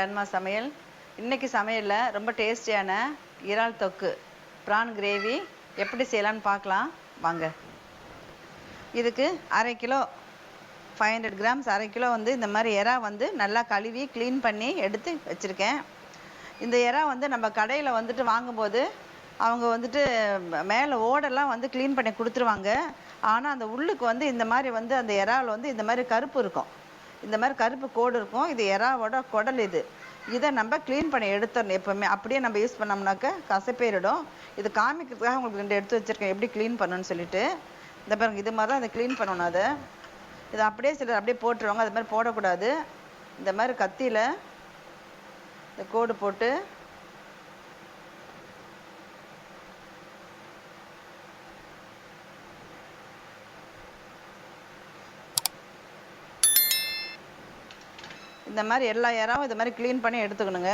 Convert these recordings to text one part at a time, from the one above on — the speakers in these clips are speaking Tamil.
கிராண்ட்மா சமையல். இன்றைக்கி சமையலில் ரொம்ப டேஸ்டியான இறால் தொக்கு ப்ரான் கிரேவி எப்படி செய்யலாம்னு பார்க்கலாம். வாங்க. இதுக்கு அரை கிலோ ஃபைவ் ஹண்ட்ரட் கிராம்ஸ் அரை கிலோ வந்து இந்த மாதிரி எறா வந்து நல்லா கழுவி க்ளீன் பண்ணி எடுத்து வச்சுருக்கேன். இந்த எறா வந்து நம்ம கடையில் வந்துட்டு வாங்கும்போது அவங்க வந்துட்டு மேலே ஓடெல்லாம் வந்து க்ளீன் பண்ணி கொடுத்துருவாங்க. ஆனால் அந்த உள்ளுக்கு வந்து இந்த மாதிரி வந்து அந்த எறாவில் வந்து இந்த மாதிரி கருப்பு இருக்கும். இந்த மாதிரி கருப்பு கோடு இருக்கும். இது எறாவோட குடல் இது. இதை நம்ம க்ளீன் பண்ணி எடுத்துடணும் எப்போவுமே. அப்படியே நம்ம யூஸ் பண்ணோம்னாக்க கசப்பேறிடும் இது காமிக்கிறதுக்காக உங்களுக்கு ரெண்டு எடுத்து வச்சுருக்கேன். எப்படி க்ளீன் பண்ணணும்னு சொல்லிட்டு. இந்த பாருங்க இது மாதிரி தான் அதை க்ளீன் பண்ணணும் அதை. இது அப்படியே சிலர் அப்படியே போட்டுருவாங்க. அது மாதிரி போடக்கூடாது. இந்த மாதிரி கத்தியில் இந்த கோடு போட்டு இந்த மாதிரி எல்லா இறாவும் இது மாதிரி க்ளீன் பண்ணி எடுத்துக்கணுங்க.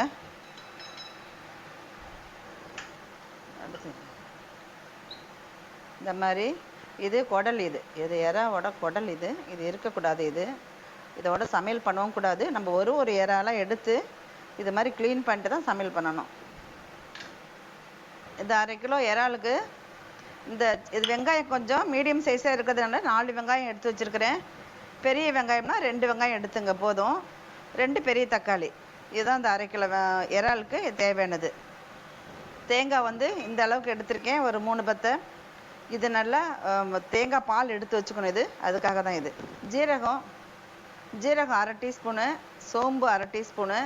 இந்த மாதிரி இது குடல் இது. இது இறாவோட குடல் இது. இது இருக்கக்கூடாது இது. இதோட சமையல் பண்ணவும் கூடாது. நம்ம ஒரு ஒரு இறாலாம் எடுத்து இது மாதிரி க்ளீன் பண்ணிட்டு தான் சமையல் பண்ணணும். இந்த அரை கிலோ இறாலுக்கு இந்த இது வெங்காயம் கொஞ்சம் மீடியம் சைஸாக இருக்கிறதுனால நாலு வெங்காயம் எடுத்து வச்சுருக்கிறேன். பெரிய வெங்காயம்னா ரெண்டு வெங்காயம் எடுத்துங்க போதும். ரெண்டு பெரிய தக்காளி. இதுதான் இந்த அரை கிலோ இறாலுக்கு தேவையானது. தேங்காய் வந்து இந்த அளவுக்கு எடுத்திருக்கேன். ஒரு மூணு பத்தை. இது நல்லா தேங்காய் பால் எடுத்து வச்சுக்கணும் இது. அதுக்காக தான் இது. ஜீரகம். ஜீரகம் அரை டீஸ்பூனு. சோம்பு அரை டீஸ்பூனு.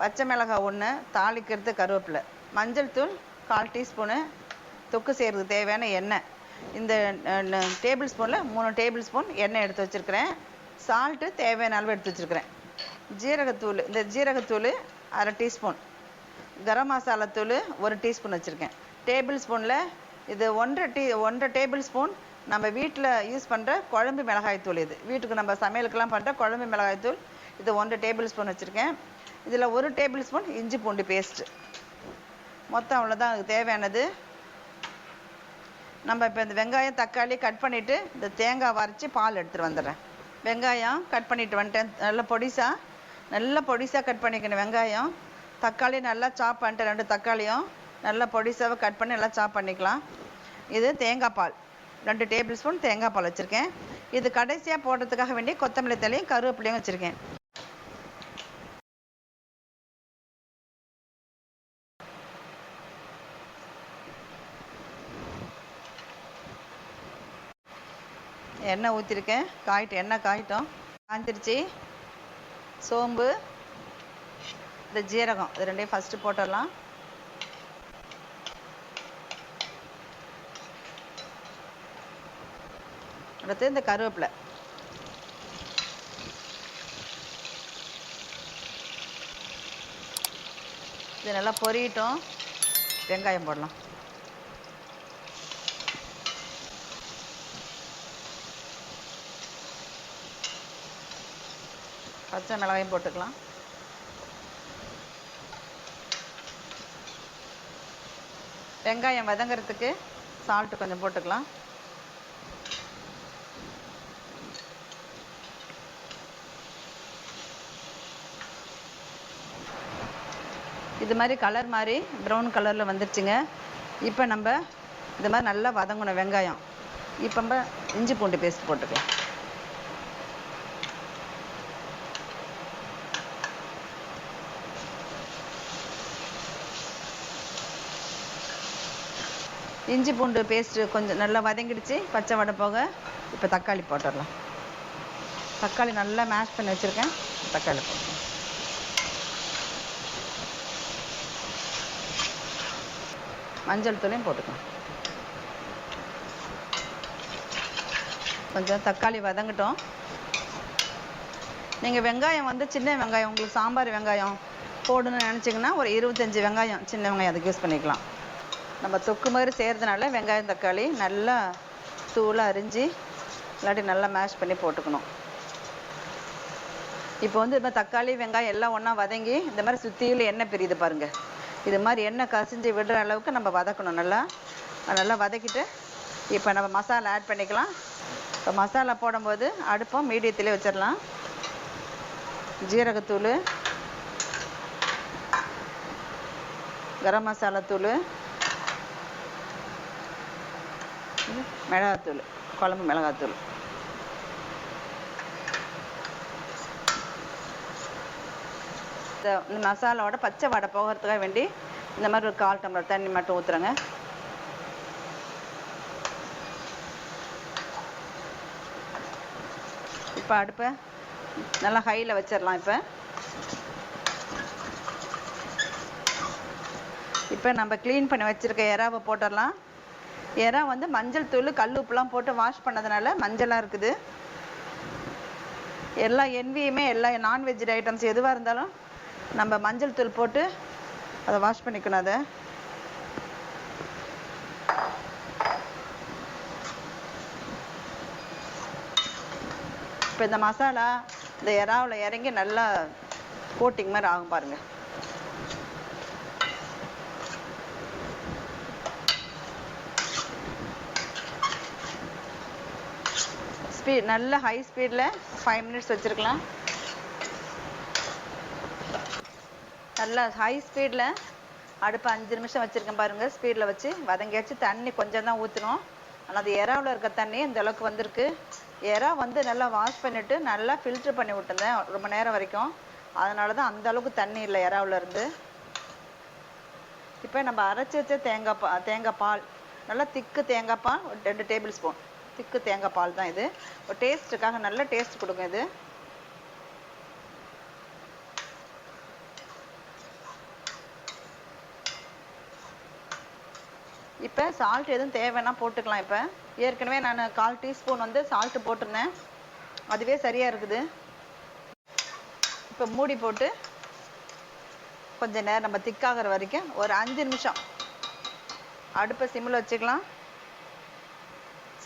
பச்சை மிளகாய் ஒன்று தாளிக்கிறது கருவேப்பிலை. மஞ்சள் தூள் கால் டீஸ்பூனு. தொக்கு செய்கிறதுக்கு தேவையான எண்ணெய். இந்த டேபிள் ஸ்பூனில் மூணு டேபிள் ஸ்பூன் எண்ணெய் எடுத்து வச்சுருக்கிறேன். சால்ட்டு தேவையான அளவு எடுத்து வச்சுருக்கிறேன். ஜீரகத்தூள் இந்த ஜீரகத்தூள் அரை டீஸ்பூன். கரம் மசாலா தூள் ஒரு டீஸ்பூன் வச்சுருக்கேன். டேபிள் ஸ்பூனில் இது ஒன்றரை டீ ஒன்றரை டேபிள் ஸ்பூன் நம்ம வீட்டில் யூஸ் பண்ணுற குழம்பு மிளகாய் தூள் இது. வீட்டுக்கு நம்ம சமையலுக்கெல்லாம் பண்ணுற குழம்பு மிளகாய் தூள். இது ஒன்றரை டேபிள் ஸ்பூன் வச்சுருக்கேன். இதில் ஒரு டேபிள் ஸ்பூன் இஞ்சி பூண்டு பேஸ்ட்டு மொத்தம் அவ்வளோதான் அதுக்கு தேவையானது நம்ம இப்போ இந்த வெங்காயம் தக்காளி கட் பண்ணிவிட்டு இந்த தேங்காய் வரைச்சி பால் எடுத்துகிட்டு வந்துடுறேன். வெங்காயம் கட் பண்ணிட்டு வந்துட்டேன். நல்ல பொடிசா நல்லா பொடிசா கட் பண்ணிக்கணும். வெங்காயம் தக்காளி நல்லா சாப் பண்ணிட்டு ரெண்டு தக்காளியும் நல்லா பொடிசாவை கட் பண்ணி நல்லா சாப் பண்ணிக்கலாம். இது தேங்காய் பால். ரெண்டு டேபிள் ஸ்பூன் தேங்காய் பால் வச்சுருக்கேன். இது கடைசியாக போடுறதுக்காக வேண்டி கொத்தமல்லி தலையும் கருவேப்பிலையும் வச்சுருக்கேன். எண்ணெய் ஊற்றிருக்கேன் காயிட்டு எண்ணெய் காயிட்டோம். காய்ஞ்சிருச்சு. சோம்பு இந்த ஜீரகம் இது ரெண்டையும் ஃபஸ்ட்டு போட்டுடலாம். அடுத்து இந்த கருவேப்பிலை. இது நல்லா பொரியட்டும். வெங்காயம் போடலாம். பச்சை மிளகாயும் போட்டுக்கலாம். வெங்காயம் வதங்குறதுக்கு சால்ட்டு கொஞ்சம் போட்டுக்கலாம். இது மாதிரி கலர் மாதிரி ப்ரௌன் கலரில் வந்துருச்சுங்க. இப்போ நம்ம இது மாதிரி நல்லா வதங்கணும் வெங்காயம். இப்போ நம்ம இஞ்சி பூண்டு பேஸ்ட் போட்டுக்கலாம். இஞ்சி பூண்டு பேஸ்ட்டு கொஞ்சம் நல்லா வதங்கிடுச்சு. பச்சை வடை போக இப்போ தக்காளி போட்டுடலாம். தக்காளி நல்லா மேஷ் பண்ணி வச்சுருக்கேன். தக்காளி போட்டுடலாம். மஞ்சள் தூளையும் போட்டுக்கலாம். கொஞ்சம் தக்காளி வதங்கட்டும். நீங்கள் வெங்காயம் வந்து சின்ன வெங்காயம் உங்களுக்கு சாம்பார் வெங்காயம் போடணும்னு நினச்சிங்கன்னா ஒரு இருபத்தஞ்சி வெங்காயம் சின்ன வெங்காயம் அதுக்கு யூஸ் பண்ணிக்கலாம். நம்ம தொக்கு மாதிரி செய்கிறதுனால வெங்காயம் தக்காளி நல்லா தூளாக அரிஞ்சு இல்லாட்டி நல்லா மேஷ் பண்ணி போட்டுக்கணும். இப்போ வந்து இந்த தக்காளி வெங்காயம் எல்லாம் ஒன்றா வதங்கி இந்த மாதிரி சுற்றியில் எண்ணெய் பிரியுது பாருங்கள் இது மாதிரி எண்ணெய் கசிஞ்சு விடுற அளவுக்கு நம்ம வதக்கணும். நல்லா நல்லா வதக்கிட்டு இப்போ நம்ம மசாலா ஆட் பண்ணிக்கலாம். இப்போ மசாலா போடும்போது அடுப்பம் மீடியத்திலே வச்சிடலாம். ஜீரகத்தூள் கரம் மசாலா தூள் மிளகாத்தூள் குழம்பு மிளகாத்தூள். இந்த இந்த மசாலாவோட பச்சை வடை போகிறதுக்காக வேண்டி இந்த மாதிரி ஒரு கால் டம்ளர் தண்ணி மட்டும் ஊற்றுறேங்க இப்போ அடுப்பை நல்லா ஹையில் வச்சிடலாம் இப்போ. இப்போ நம்ம க்ளீன் பண்ணி வச்சிருக்க எறாவை போட்டுடலாம் இறா வந்து மஞ்சள் தூள் கல் உப்புலாம் போட்டு வாஷ் பண்ணதுனால மஞ்சளாக இருக்குது. எல்லா என்வியுமே எல்லா நான்வெஜ் ஐட்டம்ஸ் எதுவாக இருந்தாலும் நம்ம மஞ்சள் தூள் போட்டு அதை வாஷ் பண்ணிக்கணும் அதை. இப்போ இந்த மசாலா இந்த இறாவில் இறங்கி நல்லா கோட்டிங் மாதிரி ஆகும் பாருங்கள் ஸ்பீட் நல்ல ஹை ஸ்பீடில் ஃபைவ் மினிட்ஸ் வச்சுருக்கலாம். நல்லா ஹை ஸ்பீடில் அடுப்பு அஞ்சு நிமிஷம் வச்சுருக்கேன் பாருங்கள் ஸ்பீடில் வச்சு. வதங்கியாச்சு தண்ணி கொஞ்சம் தான் ஊற்றணும் ஆனால் அது எறாவில் இருக்க தண்ணி இந்த அளவுக்கு வந்திருக்கு. எறா வந்து நல்லா வாஷ் பண்ணிவிட்டு நல்லா ஃபில்ட்ரு பண்ணி விட்டுருந்தேன் ரொம்ப நேரம் வரைக்கும். அதனால தான் அந்த அளவுக்கு தண்ணி இல்லை எறாவில் இருந்து. இப்போ நம்ம அரைச்சி வச்ச தேங்காய் பா தேங்காய் பால் நல்லா திக்கு தேங்காய் பால் ஒரு ரெண்டு டேபிள் ஸ்பூன் திக்கு தேங்காய் பால் தான் இது. ஒரு டேஸ்ட்டுக்காக நல்ல டேஸ்ட் கொடுக்கும் இது. இப்போ சால்ட் எதுவும் தேவைன்னா போட்டுக்கலாம் இப்போ. ஏற்கனவே நான் கால் டீஸ்பூன் வந்து சால்ட்டு போட்டிருந்தேன். அதுவே சரியாக இருக்குது. இப்போ மூடி போட்டு கொஞ்ச நேரம் நம்ம திக்காகிற வரைக்கும் ஒரு அஞ்சு நிமிஷம். அடுப்பை சிம்மில் வச்சுக்கலாம்.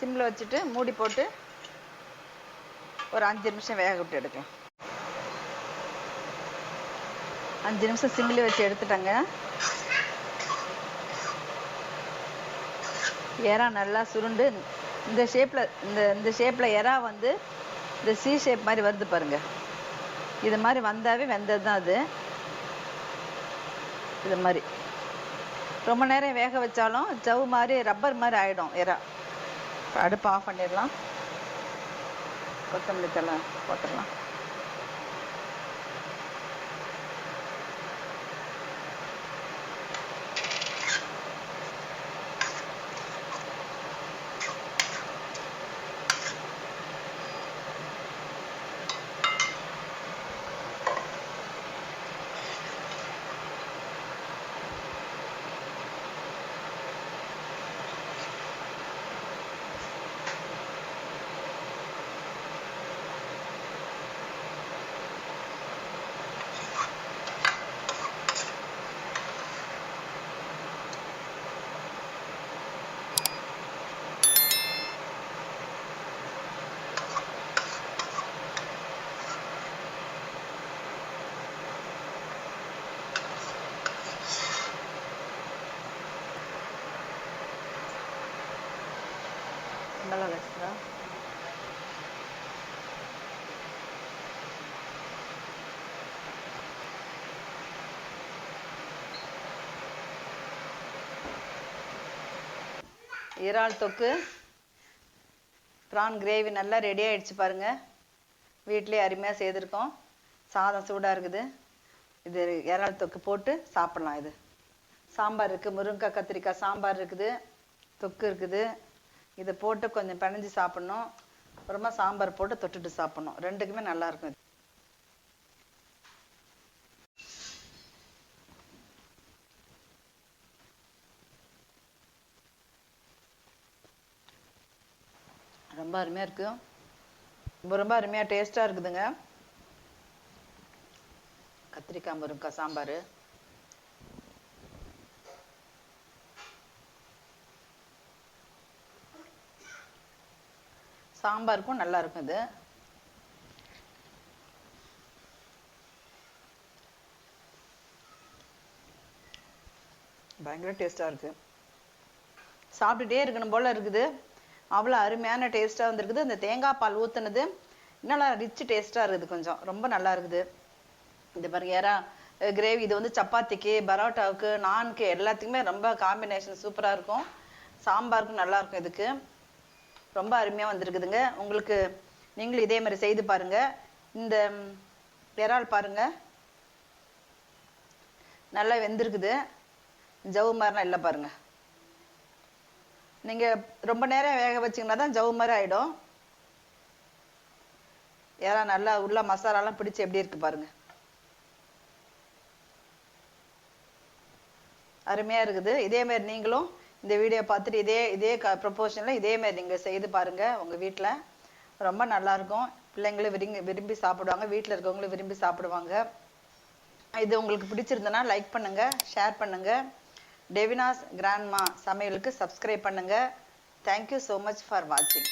சிம்மில் வச்சுட்டு மூடி போட்டு ஒரு அஞ்சு நிமிஷம் வேக விட்டு எடுக்கலாம். அஞ்சு நிமிஷம் சிம்மில் வச்சு எடுத்துட்டாங்க. எறா நல்லா சுருண்டு இந்த ஷேப்பில் இந்த இந்த ஷேப்பில் எறா வந்து இந்த சி ஷேப் மாதிரி வருது பாருங்க. இது மாதிரி வந்தாவே வெந்தது தான் அது. இது மாதிரி. ரொம்ப நேரம் வேக வச்சாலும் ஜவ் மாதிரி ரப்பர் மாதிரி ஆயிடும் எறா. அடுப்பு ஆஃப் பண்ணிடலாம். கொத்தமல்லி தலை போட்டுடலாம் நல்லா வச்சுக்கிறேன் இறால் தொக்கு. ப்ரான் கிரேவி நல்லா ரெடி ஆகிடுச்சு பாருங்கள் வீட்டிலே அருமையாக செய்திருக்கோம். சாதம் சூடாக இருக்குது. இது இறால் தொக்கு போட்டு சாப்பிட்லாம் இது. சாம்பார் இருக்குது முருங்கைக்காய் கத்திரிக்காய் சாம்பார் இருக்குது. தொக்கு இருக்குது. இதை போட்டு கொஞ்சம் பிணைஞ்சு சாப்பிட்ணும். அப்புறமா சாம்பார் போட்டு தொட்டுட்டு சாப்பிட்ணும். ரெண்டுக்குமே நல்லாயிருக்கும் ரொம்ப அருமையாக இருக்கு. ரொம்ப ரொம்ப அருமையாக டேஸ்ட்டாக இருக்குதுங்க. கத்திரிக்காய் முருங்கைக்காய் சாம்பார். சாம்பாருக்கும் நல்லா இருக்கும் இது. பயங்கர டேஸ்ட்டாக இருக்கு. சாப்பிட்டுட்டே இருக்கணும் போல இருக்குது. அவ்வளோ அருமையான டேஸ்ட்டாக வந்திருக்குது. இந்த தேங்காய் பால் ஊற்றுனது நல்லா ரிச் டேஸ்ட்டாக இருக்குது கொஞ்சம். ரொம்ப நல்லா இருக்குது. இது பாருங்க யாரா கிரேவி இது வந்து சப்பாத்திக்கு பரோட்டாவுக்கு நான்க்கு எல்லாத்துக்குமே ரொம்ப காம்பினேஷன் சூப்பராக இருக்கும். சாம்பாருக்கும் நல்லாயிருக்கும் இதுக்கு. ரொம்ப அருமையாக வந்திருக்குதுங்க. உங்களுக்கு நீங்களும் இதே மாதிரி செய்து பாருங்கள் இந்த இறால் பாருங்க. நல்லா வெந்திருக்குது. ஜவு மாதிரிலாம் இல்லை பாருங்கள் நீங்க ரொம்ப நேரம் வேக வச்சீங்கன்னா தான் ஜவு மாதிரி ஆயிடும். இறா நல்லா உள்ள மசாலாலாம் பிடிச்சு எப்படி இருக்கு பாருங்க. அருமையா இருக்குது. இதே மாதிரி நீங்களும் இந்த வீடியோ பார்த்துட்டு இதே இதே ப்ரொபோஷனில் இதே மாதிரி நீங்க செய்து பாருங்க உங்க வீட்டில் ரொம்ப நல்லா இருக்கும். பிள்ளைங்களும் விரும்பி விரும்பி சாப்பிடுவாங்க. வீட்டில் இருக்கவங்களும் விரும்பி சாப்பிடுவாங்க. இது உங்களுக்கு பிடிச்சிருந்தனா லைக் பண்ணுங்க ஷேர் பண்ணுங்க. டெவினாஸ் கிராண்ட்மா சமையலுக்கு சப்ஸ்கிரைப் பண்ணுங்கள் thank you so much for வாட்சிங்